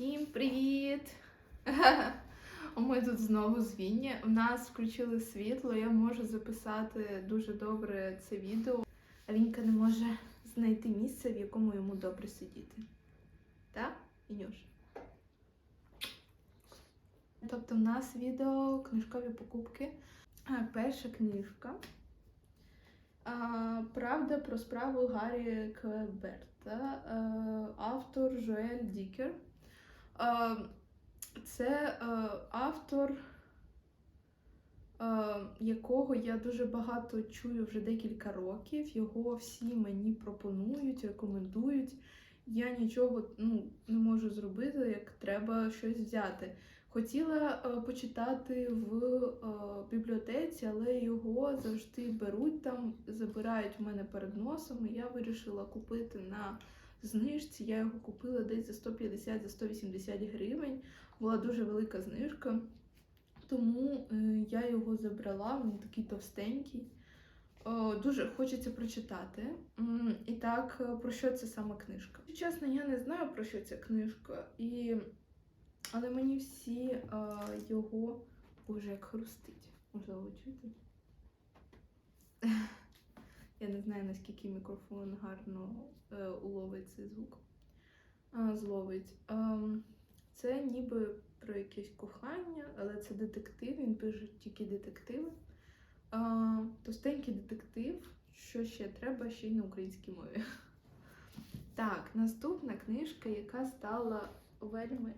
Всім привіт! Ми тут знову з Вінні. У нас включили світло, я можу записати дуже добре це відео. А Вінька не може знайти місце, в якому йому добре сидіти. Так, Вінюш? Тобто, в нас відео книжкові покупки. Перша книжка. Правда про справу Гаррі Квеберта, а, автор Жоель Дікер. А, Це автор, якого я дуже багато чую вже декілька років. Його всі мені пропонують, рекомендують. Я нічого ну, не можу зробити, як треба щось взяти. Хотіла е, почитати в е, бібліотеці, але його завжди беруть там, забирають в мене перед носом. І я вирішила купити на знижці. Я його купила десь за 150-180 гривень. Була дуже велика знижка. Тому е, я його забрала, він такий товстенький. Дуже хочеться прочитати. І так, е, про що це саме книжка? Чесно, я не знаю про що ця книжка. І... Але мені всі е, його Боже, як хрустить. Можливо, чуєте? Я не знаю, наскільки мікрофон гарно е, уловить цей звук. А, зловить. Ем, це ніби про якесь кохання, але це детектив, він пише тільки детективи. А, товстенький детектив. Що ще треба ще й на українській мові. Так, наступна книжка, яка стала вельми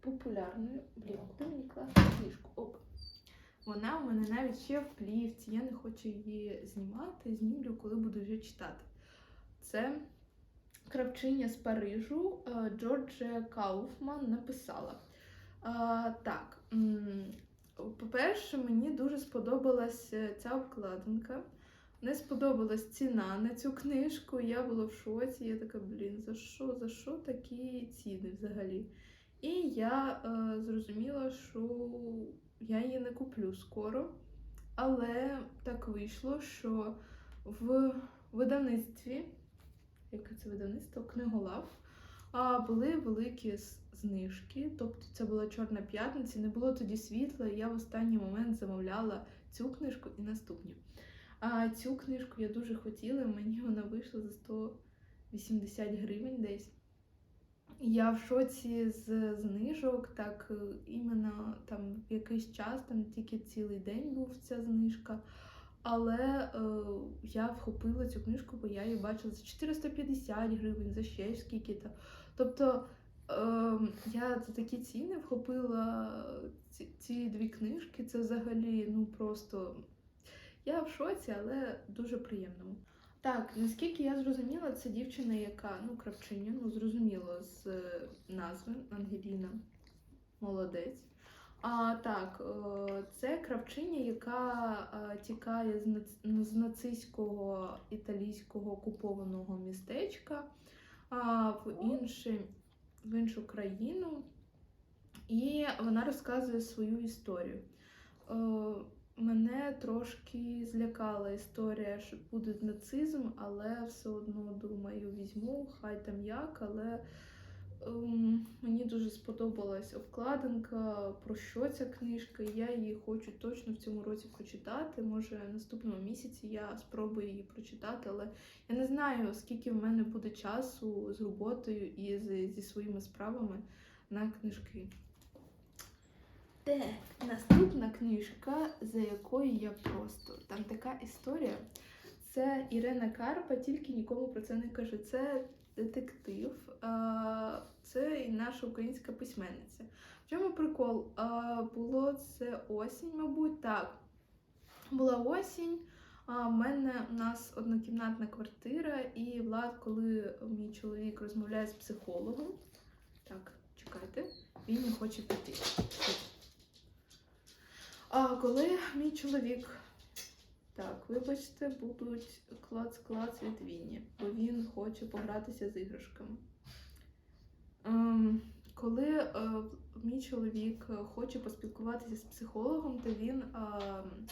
популярною. Блін, куди мені класти книжку? Оп. Вона у мене навіть ще в плівці. Я не хочу її знімати, знімлю, коли буду вже читати. Це Кравчиня з Парижу е, Джорджія Кауфман написала. Так, по-перше, мені дуже сподобалась е, ця обкладинка. Не сподобалась ціна на цю книжку. Я була в шоці. Я така, блін, за що, за що такі ціни взагалі? І я е, зрозуміла, що я її не куплю скоро. Але так вийшло, що в видавництві, яке це видавництво, книголав, були великі знижки. Тобто це була Чорна п'ятниця, не було тоді світла, і я в останній момент замовляла цю книжку і наступні. А цю книжку я дуже хотіла, мені вона вийшла за 180 гривень десь. Я в шоці з знижок, так е, іменно там в якийсь час, там тільки цілий день був ця знижка. Але е, я вхопила цю книжку, бо я її бачила за 450 гривень, за ще скільки-то. Тобто е, я за такі ціни вхопила ці, ці дві книжки. Це взагалі ну просто я в шоці, але дуже приємному. Так, наскільки я зрозуміла, це дівчина, яка ну кравчиня, ну зрозуміло з е, назви Ангеліна. Молодець. А так, е, це кравчиня, яка е, тікає з, нац- з нацистського італійського окупованого містечка в, інше, в іншу країну, і вона розказує свою історію. Мене трошки злякала історія, що буде нацизм, але все одно думаю, візьму, хай там як, але ем, мені дуже сподобалась обкладинка, про що ця книжка. Я її хочу точно в цьому році прочитати. Може, наступного місяці я спробую її прочитати, але я не знаю, скільки в мене буде часу з роботою і зі своїми справами на книжки. Так, наступна книжка, за якою я просто там така історія. Це Ірина Карпа, тільки нікому про це не кажу. Це детектив, це і наша українська письменниця. В чому прикол? Було це осінь, мабуть, так. Була осінь. В мене у нас однокімнатна квартира, і Влад, коли мій чоловік розмовляє з психологом, так, чекайте, він не хоче піти. А коли мій чоловік, так, вибачте, будуть клац-клац від Вінні, бо він хоче погратися з іграшками. Ем, коли е, мій чоловік е, хоче поспілкуватися з психологом, то він. ем,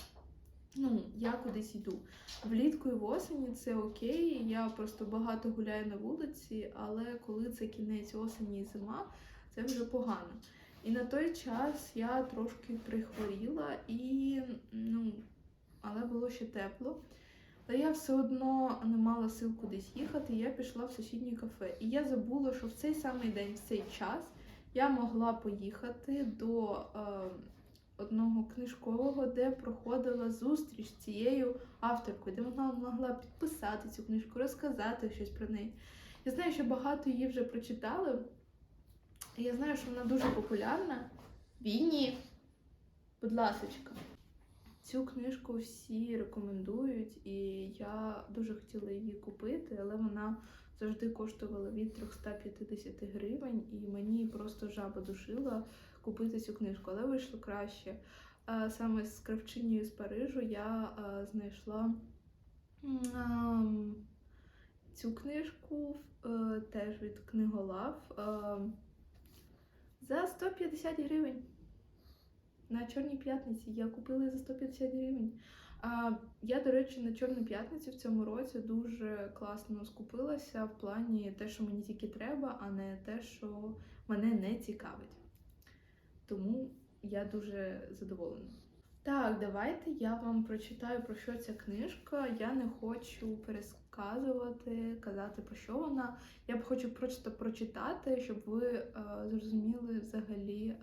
Ну, я кудись йду. Влітку і в осені це окей. Я просто багато гуляю на вулиці, але коли це кінець осені і зима, це вже погано. І на той час я трошки прихворіла і ну, але було ще тепло. Але я все одно не мала сил кудись їхати, я пішла в сусіднє кафе. І я забула, що в цей самий день, в цей час, я могла поїхати до е, одного книжкового, де проходила зустріч з цією авторкою, де вона могла підписати цю книжку, розказати щось про неї. Я знаю, що багато її вже прочитали. Я знаю, що вона дуже популярна. Війні, будь ласочка. Цю книжку всі рекомендують, і я дуже хотіла її купити, але вона завжди коштувала від 350 гривень, і мені просто жаба душила купити цю книжку, але вийшло краще. Саме з кравчинею з Парижу я знайшла цю книжку е, теж від книголав за 150 гривень. На Чорній п'ятниці я купила за 150 гривень. А, я, до речі, на Чорну п'ятницю в цьому році дуже класно скупилася в плані те, що мені тільки треба, а не те, що мене не цікавить. Тому я дуже задоволена. Так, давайте я вам прочитаю про що ця книжка. Я не хочу пересказувати, казати про що вона. Я б хочу просто прочитати, щоб ви е, зрозуміли взагалі.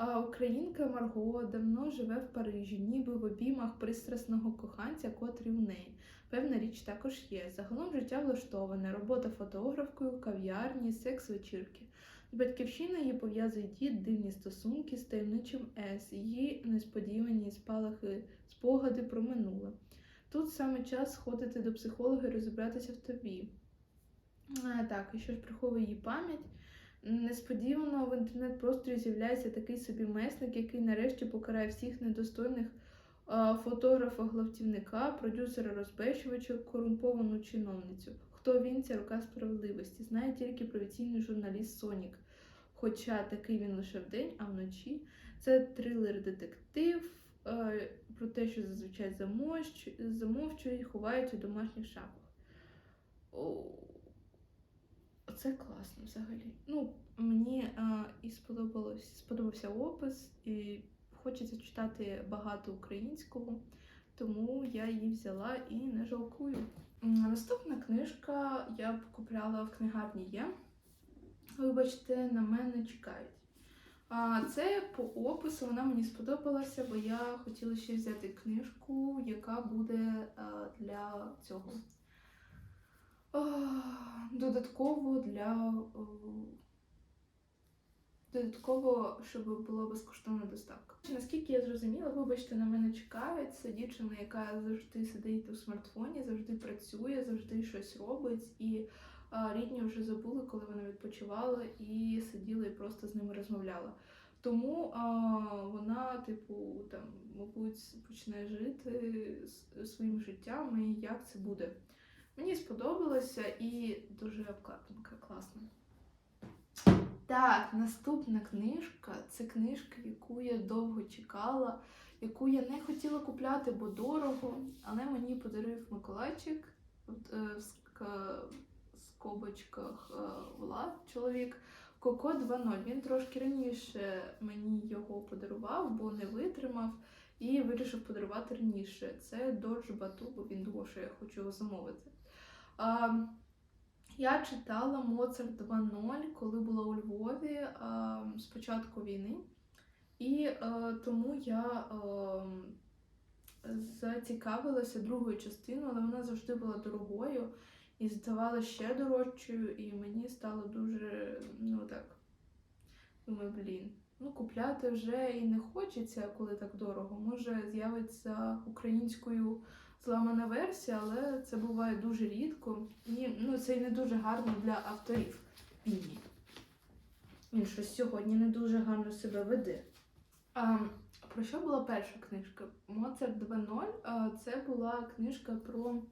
е, Українка Марго давно живе в Парижі, ніби в обіймах пристрасного коханця, котрий у неї. Певна річ також є. Загалом життя влаштоване, робота фотографкою, кав'ярні, секс-вечірки. З батьківщиною її пов'язує дід, дивні стосунки з таємничим С, її несподівані спалахи, спогади про минуле. Тут саме час сходити до психолога і розібратися в тобі. А, так, і що ж приховує її пам'ять? Несподівано в інтернет-просторі з'являється такий собі месник, який нарешті покарає всіх недостойних фотографа гвалтівника, продюсера розбещувача, корумповану чиновницю. Хто він, ця рука справедливості? Знає тільки провінційний журналіст Сонік. Хоча такий він лише вдень, а вночі. Це трилер-детектив е, про те, що зазвичай замовчують, ховають у домашніх шапах. О, це класно взагалі. Ну, мені е, і сподобалось, сподобався опис, і хочеться читати багато українського, тому я її взяла і не жалкую. Наступна книжка я б купляла в книгарні є. Вибачте, на мене чекають. А це по опису вона мені сподобалася, бо я хотіла ще взяти книжку, яка буде для цього. Додатково для додатково, щоб була безкоштовна доставка. Наскільки я зрозуміла, вибачте, на мене чекають. Це дівчина, яка завжди сидить у смартфоні, завжди працює, завжди щось робить. І рідні вже забули, коли вона відпочивала, і сиділа і просто з ними розмовляла. Тому а, вона, типу, там, мабуть, почне жити своїм життям і як це буде. Мені сподобалося і дуже обкладинка класна. Так, наступна книжка це книжка, яку я довго чекала, яку я не хотіла купляти, бо дорого, але мені подарив Миколайчик от, е, Влад, чоловік. Коко 2.0. Він трошки раніше мені його подарував, бо не витримав і вирішив подарувати раніше. Це Додж Бату, бо він думав, що я хочу його замовити. А, я читала Моцарт 2.0, коли була у Львові а, з війни, і е, тому я е, зацікавилася другою частиною, але вона завжди була дорогою і здавала ще дорожчою, і мені стало дуже, ну так, думаю, блін. Ну, купляти вже і не хочеться, коли так дорого. Може, з'явиться українською зламана версія, але це буває дуже рідко. І ну, це і не дуже гарно для авторів. Ні. Він щось сьогодні не дуже гарно себе веде. А, про що була перша книжка? Моцарт 2.0 а, це була книжка про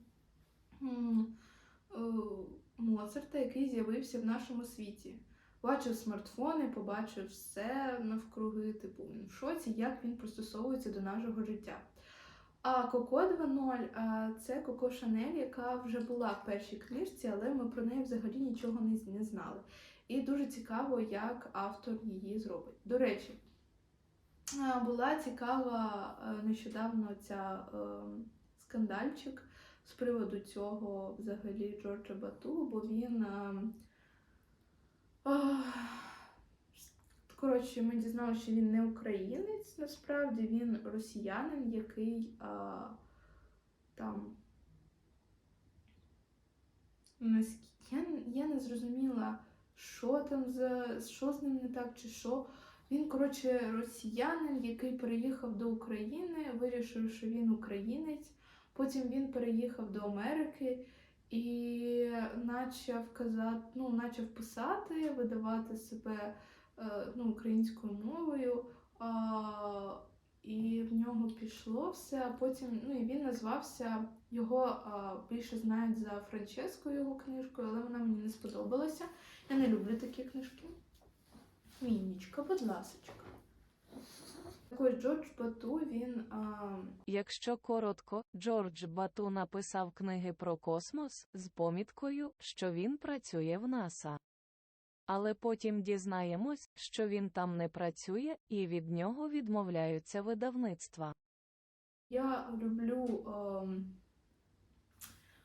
Моцарта, який з'явився в нашому світі. Бачив смартфони, побачив все навкруги, типу, він в шоці, як він пристосовується до нашого життя. А Коко 2.0 це Коко Шанель, яка вже була в першій книжці, але ми про неї взагалі нічого не, знали. І дуже цікаво, як автор її зробить. До речі, е, була цікава е, нещодавно ця е, скандальчик з приводу цього взагалі Джорджа Бату, бо він. е, Коротше, ми дізналися, що він не українець, насправді він росіянин, який а, там. Наскільки я, я не зрозуміла, що там за що з ним не так, чи що. Він, коротше, росіянин, який переїхав до України, вирішив, що він українець. Потім він переїхав до Америки і почав казати, ну, почав писати, видавати себе е, ну, українською мовою. І в нього пішло все. Потім ну, і він назвався його більше знають за Франческо його книжкою, але вона мені не сподобалася. Я не люблю такі книжки. Мінічка, будь ласочка. Такий Джордж Бату, він а, Якщо коротко, Джордж Бату написав книги про космос з поміткою, що він працює в НАСА. Але потім дізнаємось, що він там не працює, і від нього відмовляються видавництва. Я люблю. ем,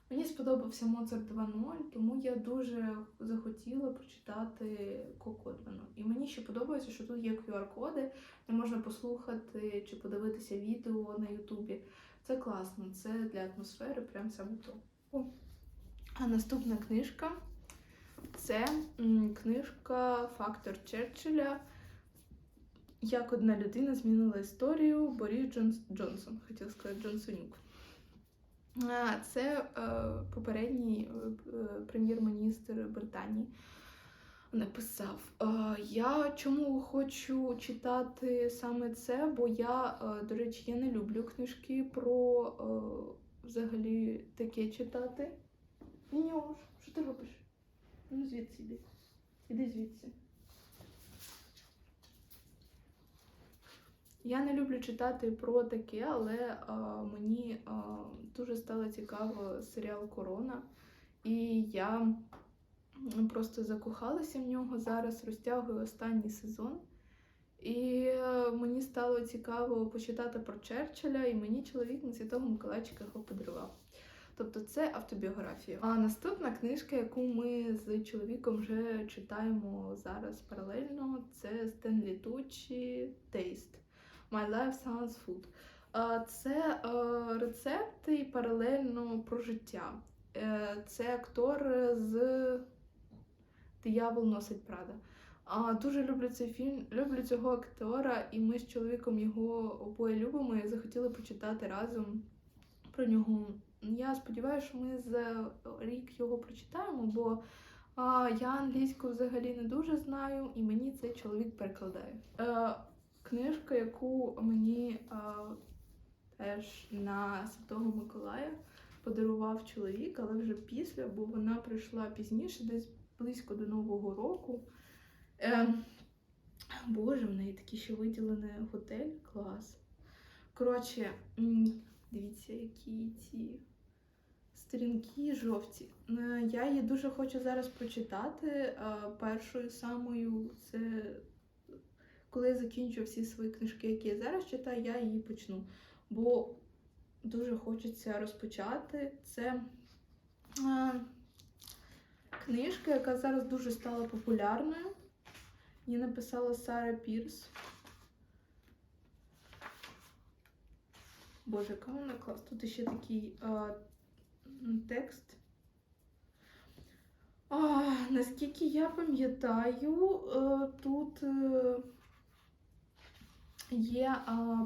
Мені сподобався Моцарт 2.0, тому я дуже захотіла прочитати Коко 2.0. І мені ще подобається, що тут є QR-коди, де можна послухати чи подивитися відео на Ютубі. Це класно, це для атмосфери прям саме то. А наступна книжка це книжка Фактор Черчилля. Як одна людина змінила історію Борис Джонс... Джонсон, хотіла сказати Джонсонюк. Це е, попередній е, е, прем'єр-міністр Британії написав. Я чому хочу читати саме це? Бо я, до речі, я не люблю книжки про взагалі таке читати. Нюш, що ти робиш? Ну звідси йди. Іди звідси. Я не люблю читати про таке, але а, мені а, дуже стало цікаво серіал Корона. І я просто закохалася в нього. Зараз розтягую останній сезон. І е, мені стало цікаво почитати про Черчилля, і мені чоловік на Святого Миколайчика його подарував. Тобто це автобіографія. А наступна книжка, яку ми з чоловіком вже читаємо зараз паралельно, це Стенлі Тучі Taste. My Life Sounds Food. Це е, рецепти і паралельно про життя. Е, Це актор з Диявол носить Прада. Дуже люблю цей фільм, люблю цього актора, і ми з чоловіком його обоє любимо і захотіли почитати разом про нього. Я сподіваюся, що ми за рік його прочитаємо, бо я англійську взагалі не дуже знаю, і мені цей чоловік перекладає. Книжка, яку мені а, теж на Святого Миколая подарував чоловік, але вже після, бо вона прийшла пізніше, десь близько до Нового року. Е, Боже, в неї такий ще виділений готель. Клас. Коротше, дивіться, які ці сторінки жовті. Е, Я її дуже хочу зараз прочитати. Е, Першою самою це коли я закінчу всі свої книжки, які я зараз читаю, я її почну. Бо дуже хочеться розпочати. Це е, книжка, яка зараз дуже стала популярною. Її написала Сара Пірс. Боже, яка вона клас. Тут ще такий е, текст. А, наскільки я пам'ятаю, е, тут е, є а,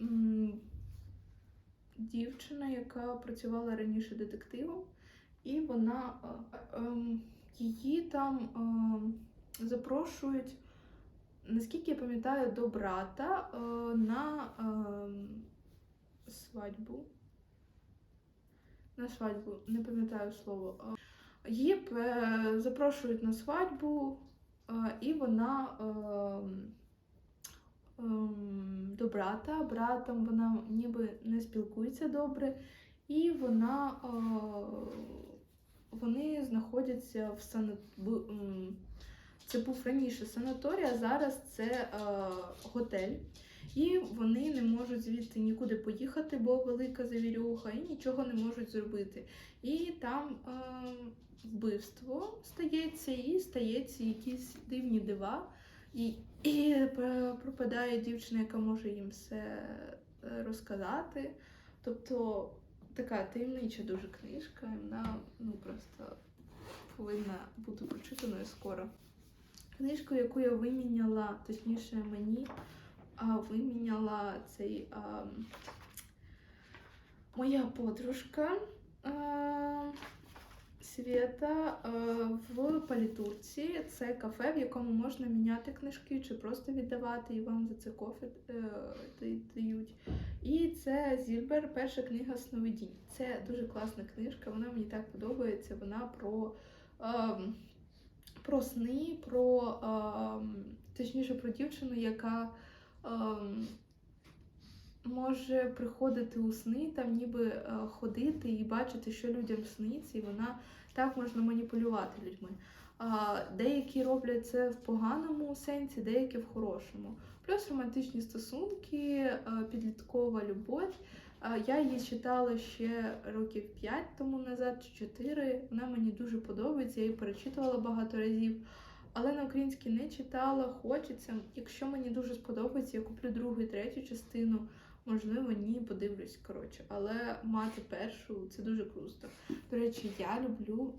м, дівчина, яка працювала раніше детективом, і вона а, ем, її там ем, запрошують, наскільки я пам'ятаю, до брата е, на ем, свадьбу. На свадьбу, не пам'ятаю слово. Її е, запрошують на свадьбу, і вона ем, до брата. Братом вона ніби не спілкується добре, і вона е, вони знаходяться в сан... в, м, Це був раніше санаторій, а зараз це е, готель. І вони не можуть звідти нікуди поїхати, бо велика завірюха, і нічого не можуть зробити. І там е, вбивство стається, і стається якісь дивні дива. І, і е, пропадає дівчина, яка може їм все е, розказати. Тобто така таємнича дуже книжка, і вона ну, просто повинна бути прочитаною скоро. Книжку, яку я виміняла, точніше мені а, виміняла цей а, моя подружка а, Свєта а, в Палітурці. Це кафе, в якому можна міняти книжки чи просто віддавати, і вам за це кофе е, дають. І це Зільбер, перша книга сновидінь. Це дуже класна книжка, вона мені так подобається. Вона про, ем, про сни, про ем, точніше про дівчину, яка ем, може приходити у сни, там ніби е, ходити і бачити, що людям сниться, і вона так можна маніпулювати людьми. А, деякі роблять це в поганому сенсі, деякі в хорошому. Плюс романтичні стосунки, е, підліткова любов. Я її читала ще років 5 тому назад чи 4. Вона мені дуже подобається, я її перечитувала багато разів. Але на українській не читала, хочеться. Якщо мені дуже сподобається, я куплю другу і третю частину. Можливо, ні, подивлюсь, коротше. Але мати першу це дуже круто. До речі, я люблю.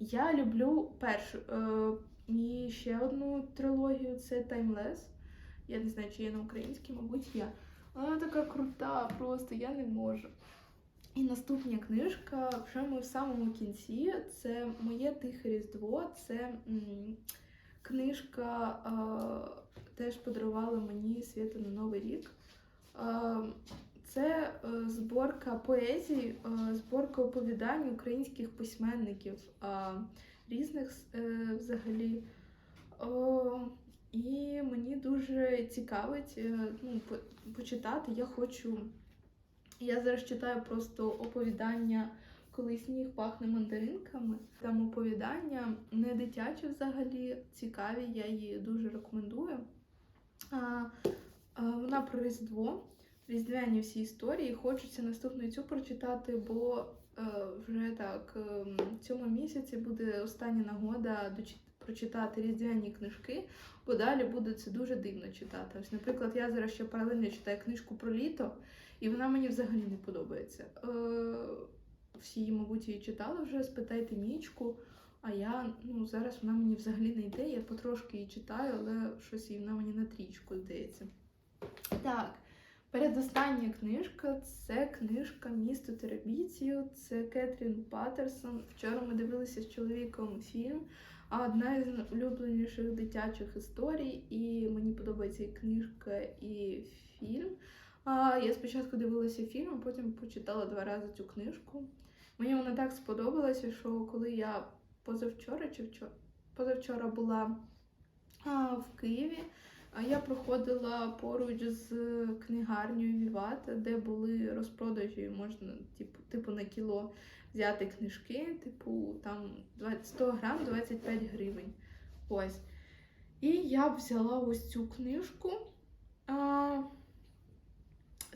Я люблю першу. Е, і ще одну трилогію це Timeless. Я не знаю, чи є на українській, мабуть, є. Вона така крута, просто я не можу. І наступна книжка, вже ми в самому кінці. Це Моє тихе різдво. Це м, книжка е, теж подарувала мені Свята на Новий рік. Е, це е, зборка поезії, е, зборка оповідань українських письменників різних е, взагалі. І мені дуже цікавить ну, почитати. Я хочу. Я зараз читаю просто оповідання коли сніг пахне мандаринками. Там оповідання не дитячі взагалі, цікаві, я її дуже рекомендую. А, вона про Різдво, різдвяні всі історії. Хочеться наступну цю прочитати, бо е, вже так е, в цьому місяці буде остання нагода прочитати різдвяні книжки, бо далі буде це дуже дивно читати. Ось, наприклад, я зараз ще паралельно читаю книжку про літо, і вона мені взагалі не подобається. Е, всі, мабуть, її читали вже, спитайте Мічку. А я ну зараз вона мені взагалі не йде. Я потрошки її читаю, але щось вона мені на трічку здається. Так, передостання книжка це книжка Місто Терабіцію. Це Кетрін Паттерсон. Вчора ми дивилися з чоловіком фільм. А одна із улюбленіших дитячих історій, і мені подобається і книжка, і фільм. А, я спочатку дивилася фільм, а потім почитала два рази цю книжку. Мені вона так сподобалася, що коли я позавчора чи вчора, позавчора була а, в Києві, я проходила поруч з книгарнею Віват, де були розпродажі, можна типу, типу на кіло взяти книжки, типу там 20, 100 грам 25 гривень. Ось. І я взяла ось цю книжку.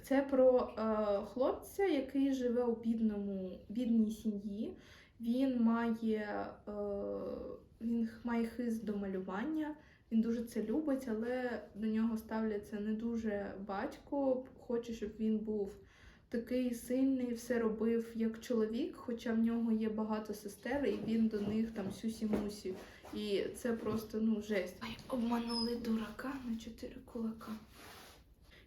Це про е, хлопця, який живе у бідному, бідній сім'ї. Він має, е, він має хист до малювання, він дуже це любить, але до нього ставляться не дуже батько. Хоче, щоб він був такий сильний, все робив як чоловік, хоча в нього є багато сестер, і він до них там сюсі-мусі. І це просто ну жесть. Ай, обманули дурака на чотири кулака.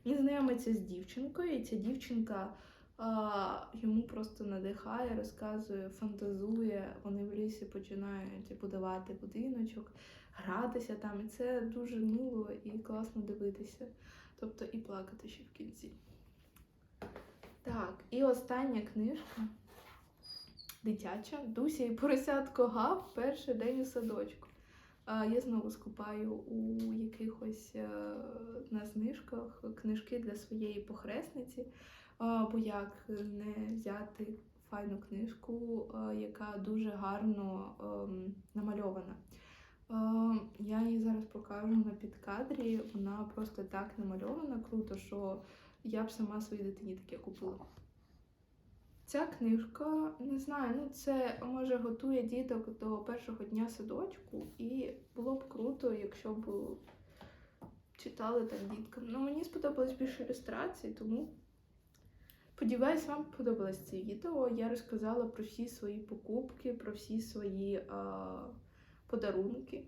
Він знайомиться з дівчинкою, і ця дівчинка а, йому просто надихає, розказує, фантазує. Вони в лісі починають будувати будиночок, гратися там. І це дуже мило і класно дивитися. Тобто і плакати ще в кінці. Так, і остання книжка дитяча. Дуся і поросятко гав перший день у садочку. Я знову скупаю у якихось е, на знижках книжки для своєї похресниці, бо як не взяти файну книжку, е, яка дуже гарно ем, намальована. Е, Я її зараз покажу на підкадрі. Вона просто так намальована круто, що я б сама своїй дитині таке купила. Ця книжка, не знаю, ну це може готує діток до першого дня садочку, і було б круто, якщо б читали так діткам. Ну, мені сподобалось більше ілюстрацій, тому сподіваюсь, вам подобалось це відео. Я розказала про всі свої покупки, про всі свої а, подарунки.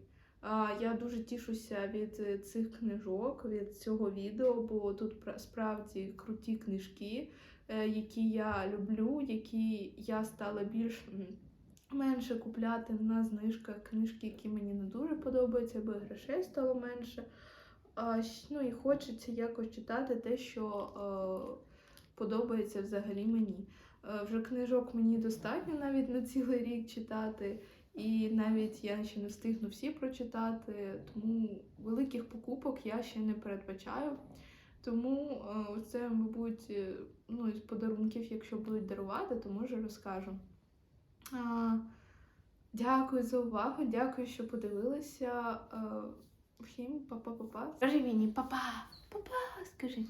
Я дуже тішуся від е, цих книжок, від цього відео, бо тут справді круті книжки, е, які я люблю, які я стала більш менше купляти на знижках книжки, які мені не дуже подобаються, бо грошей стало менше. Ну і хочеться якось читати те, що е, подобається взагалі мені. Вже книжок мені достатньо навіть на цілий рік читати, і навіть я ще не встигну всі прочитати, тому великих покупок я ще не передбачаю. Тому е, це, мабуть, е, ну, із подарунків, якщо будуть дарувати, то може розкажу. А, Дякую за увагу, дякую, що подивилися. Е, Всім па-па-па-па. Скажи Віні, па-па, па-па, скажи.